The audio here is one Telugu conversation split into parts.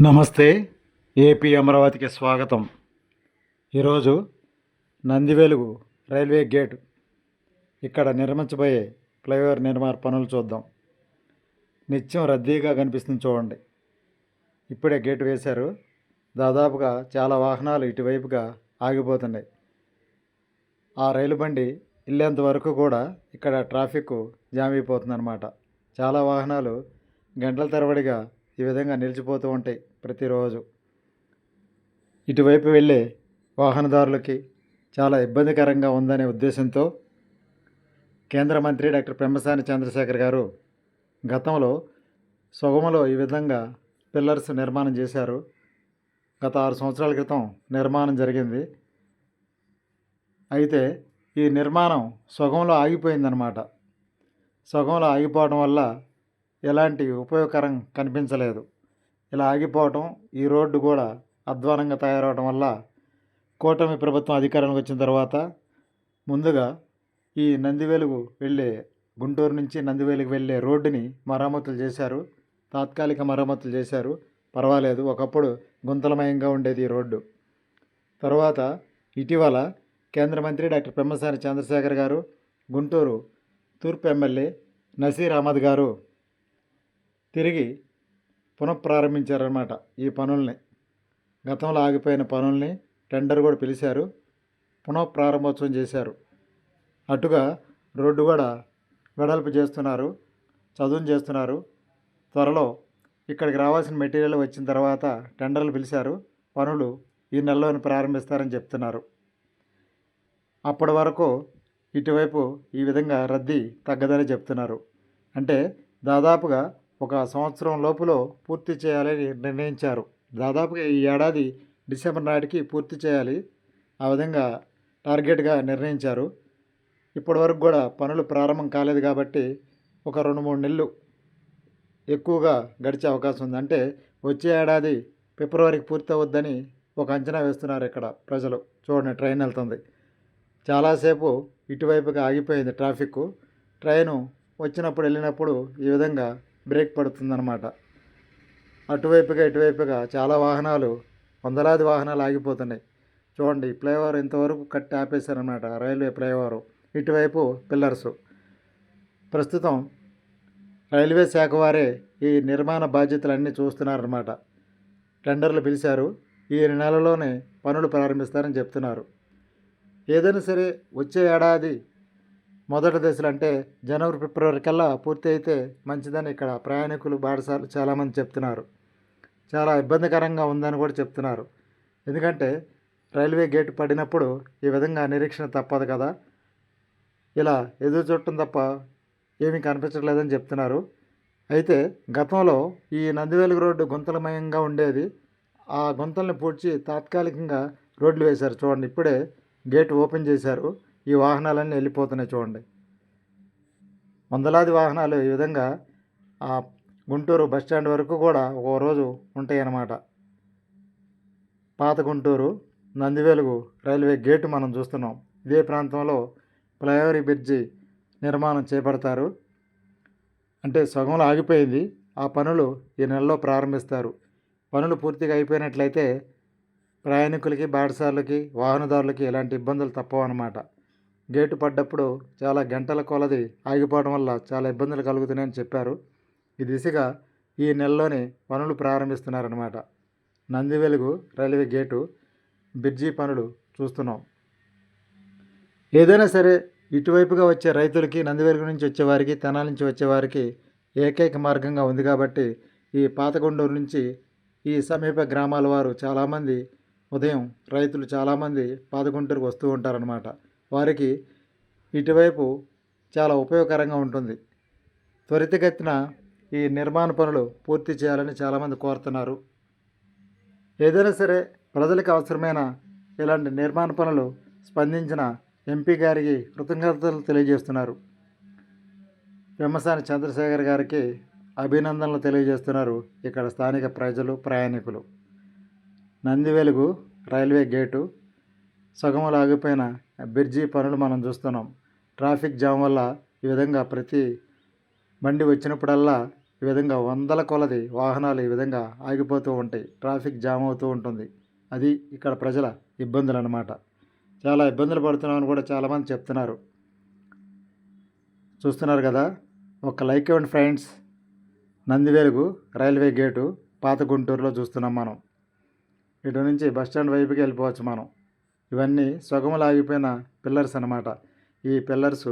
నమస్తే ఏపీ అమరావతికి స్వాగతం. ఈరోజు నందివెలుగు రైల్వే గేట్ ఇక్కడ నిర్మించబోయే ఫ్లైఓవర్ నిర్మాణ పనులు చూద్దాం. నిత్యం రద్దీగా కనిపిస్తుంది చూడండి. ఇప్పుడే గేట్ వేశారు. దాదాపుగా చాలా వాహనాలు ఇటువైపుగా ఆగిపోతున్నాయి. ఆ రైలు బండి వెళ్ళేంత వరకు కూడా ఇక్కడ ట్రాఫిక్ జామ్ అయిపోతుంది అనమాట చాలా వాహనాలు గంటల తరబడిగా ఈ విధంగా నిలిచిపోతూ ఉంటాయి ప్రతిరోజు. ఇటువైపు వెళ్ళే వాహనదారులకి చాలా ఇబ్బందికరంగా ఉందనే ఉద్దేశంతో కేంద్ర మంత్రి డాక్టర్ పెమ్మసాని చంద్రశేఖర్ గారు గతంలో సుగమలో ఈ విధంగా పిల్లర్స్ నిర్మాణం చేశారు. గత ఆరు సంవత్సరాల క్రితం నిర్మాణం జరిగింది. అయితే ఈ నిర్మాణం సొగంలో ఆగిపోయిందనమాట సగంలో ఆగిపోవడం వల్ల ఎలాంటి ఉపయోగకరం కనిపించలేదు. ఇలా ఆగిపోవటం ఈ రోడ్డు కూడా అధ్వానంగా తయారవడం వల్ల కూటమి ప్రభుత్వం అధికారంలోకి వచ్చిన తర్వాత ముందుగా ఈ నందివేలుకు వెళ్ళే గుంటూరు నుంచి నందివేలుకు వెళ్ళే రోడ్డుని మరమ్మతులు చేశారు. తాత్కాలిక మరమ్మతులు చేశారు. పర్వాలేదు. ఒకప్పుడు గుంతలమయంగా ఉండేది ఈ రోడ్డు. తర్వాత ఇటీవల కేంద్ర మంత్రి డాక్టర్ పెమ్మసాని చంద్రశేఖర్ గారు గుంటూరు తూర్పు ఎమ్మెల్యే నసీర్ అహ్మద్ గారు తిరిగి పునఃప్రారంభించారనమాట ఈ పనుల్ని. గతంలో ఆగిపోయిన పనుల్ని టెండర్ కూడా పిలిచారు. పునఃప్రారంభోత్సవం చేశారు. అటుగా రోడ్డు కూడా వెడల్పు చేస్తున్నారు. చదువును చేస్తున్నారు. త్వరలో ఇక్కడికి రావాల్సిన మెటీరియల్ వచ్చిన తర్వాత టెండర్లు పిలిచారు. పనులు ఈ నెలలోనే ప్రారంభిస్తారని చెప్తున్నారు. అప్పటి వరకు ఇటువైపు ఈ విధంగా రద్దీ తగ్గదని చెప్తున్నారు. అంటే దాదాపుగా ఒక సంవత్సరం లోపులో పూర్తి చేయాలని నిర్ణయించారు. దాదాపుగా ఈ ఏడాది డిసెంబర్ నాటికి పూర్తి చేయాలి ఆ విధంగా టార్గెట్గా నిర్ణయించారు. ఇప్పటి వరకు కూడా పనులు ప్రారంభం కాలేదు కాబట్టి ఒక రెండు మూడు నెలలు ఎక్కువగా గడిచే అవకాశం ఉంది. అంటే వచ్చే ఏడాది ఫిబ్రవరికి పూర్తి అవుద్దని ఒక అంచనా వేస్తున్నారు ఇక్కడ ప్రజలు. చూడండి ట్రైన్ వెళ్తుంది. చాలాసేపు ఇటువైపుగా ఆగిపోయింది ట్రాఫిక్ ట్రైను వచ్చినప్పుడు వెళ్ళినప్పుడు ఈ విధంగా బ్రేక్ పడుతుందన్నమాట. అటువైపుగా ఇటువైపుగా చాలా వాహనాలు వందలాది వాహనాలు ఆగిపోతున్నాయి. చూడండి ఫ్లైఓవర్ ఇంతవరకు కట్టి ఆపేశారనమాట రైల్వే ఫ్లైఓవర్. ఇటువైపు పిల్లర్స్. ప్రస్తుతం రైల్వే శాఖ వారే ఈ నిర్మాణ బాధ్యతలన్నీ చూస్తున్నారన్నమాట. టెండర్లు పిలిచారు. ఈ నెలలోనే పనులు ప్రారంభిస్తారని చెప్తున్నారు. ఏదైనా సరే వచ్చే ఏడాది మొదటి దశలు అంటే జనవరి ఫిబ్రవరి కల్లా పూర్తి అయితే మంచిదని ఇక్కడ ప్రయాణికులు బాటసార్లు చాలామంది చెప్తున్నారు. చాలా ఇబ్బందికరంగా ఉందని కూడా చెప్తున్నారు. ఎందుకంటే రైల్వే గేట్ పడినప్పుడు ఈ విధంగా నిరీక్షణ తప్పదు కదా. ఇలా ఎదురు చూడటం తప్ప ఏమీ కనిపించట్లేదని చెప్తున్నారు. అయితే గతంలో ఈ నందివేలుగు రోడ్డు గుంతలమయంగా ఉండేది. ఆ గుంతల్ని పూడ్చి తాత్కాలికంగా రోడ్లు వేశారు. చూడండి ఇప్పుడే గేట్ ఓపెన్ చేశారు. ఈ వాహనాలన్నీ వెళ్ళిపోతున్నాయి చూడండి. వందలాది వాహనాలు ఈ విధంగా ఆ గుంటూరు బస్ స్టాండ్ వరకు కూడా ఓ రోజు ఉంటాయి అన్నమాట పాత గుంటూరు నందివెలుగు రైల్వే గేటు మనం చూస్తున్నాం. ఇదే ప్రాంతంలో ఫ్లైఓవర్ బ్రిడ్జి నిర్మాణం చేపడతారు. అంటే సగంలో ఆగిపోయింది. ఆ పనులు ఈ నెలలో ప్రారంభిస్తారు. పనులు పూర్తిగా అయిపోయినట్లయితే ప్రయాణికులకి బాటసార్లకి వాహనదారులకి ఎలాంటి ఇబ్బందులు తప్పవు అన్నమాట గేటు పడ్డప్పుడు చాలా గంటల కొలది ఆగిపోవడం వల్ల చాలా ఇబ్బందులు కలుగుతున్నాయని చెప్పారు. ఈ దిశగా ఈ నెలలోనే పనులు ప్రారంభిస్తున్నారన్నమాట. నందివెలుగు రైల్వే గేటు బ్రిడ్జి పనులు చూస్తున్నాం. ఏదైనా సరే ఇటువైపుగా వచ్చే రైతులకి నందివెలుగు నుంచి వచ్చేవారికి తెనాల నుంచి వచ్చేవారికి ఏకైక మార్గంగా ఉంది కాబట్టి ఈ పాతకొండూరు నుంచి ఈ సమీప గ్రామాల వారు చాలామంది ఉదయం రైతులు చాలామంది పాతగుంటూరుకు వస్తూ ఉంటారనమాట వారికి ఇటువైపు చాలా ఉపయోగకరంగా ఉంటుంది. త్వరితగతిన ఈ నిర్మాణ పనులు పూర్తి చేయాలని చాలామంది కోరుతున్నారు. ఏదైనా సరే ప్రజలకు అవసరమైన ఇలాంటి నిర్మాణ పనులు స్పందించిన ఎంపీ గారికి కృతజ్ఞతలు తెలియజేస్తున్నారు. పెమ్మసాని చంద్రశేఖర్ గారికి అభినందనలు తెలియజేస్తున్నారు ఇక్కడ స్థానిక ప్రజలు ప్రయాణికులు. నందివెలుగు రైల్వే గేటు సగములు ఆగిపోయిన బ్రిడ్జి పనులు మనం చూస్తున్నాం. ట్రాఫిక్ జామ్ వల్ల ఈ విధంగా ప్రతి బండి వచ్చినప్పుడల్లా ఈ విధంగా వందల కొలది వాహనాలు ఈ విధంగా ఆగిపోతూ ఉంటాయి. ట్రాఫిక్ జామ్ అవుతూ ఉంటుంది. అది ఇక్కడ ప్రజల ఇబ్బందులు అన్నమాట చాలా ఇబ్బందులు పడుతున్నామని కూడా చాలామంది చెప్తున్నారు. చూస్తున్నారు కదా ఒక లైక్ ఇవ్వండి ఫ్రెండ్స్. నందివేలుగు రైల్వే గేటు పాత గుంటూరులో చూస్తున్నాం మనం. ఇటు నుంచి బస్ స్టాండ్ వైపుకి వెళ్ళిపోవచ్చు మనం. ఇవన్నీ సగములు ఆగిపోయిన పిల్లర్స్ అన్నమాట. ఈ పిల్లర్స్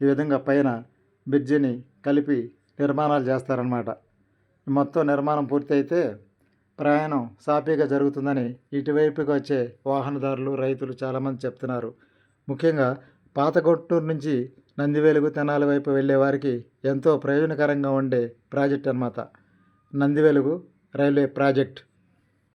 ఈ విధంగా పైన బ్రిడ్జిని కలిపి నిర్మాణాలు చేస్తారనమాట మొత్తం నిర్మాణం పూర్తయితే ప్రయాణం సాఫీగా జరుగుతుందని ఇటువైపుకి వచ్చే వాహనదారులు రైతులు చాలామంది చెప్తున్నారు. ముఖ్యంగా పాత నుంచి నందివేలుగు తెనాలి వైపు వెళ్ళే వారికి ఎంతో ప్రయోజనకరంగా ఉండే ప్రాజెక్ట్ అన్నమాట. Nandivelugu railway project.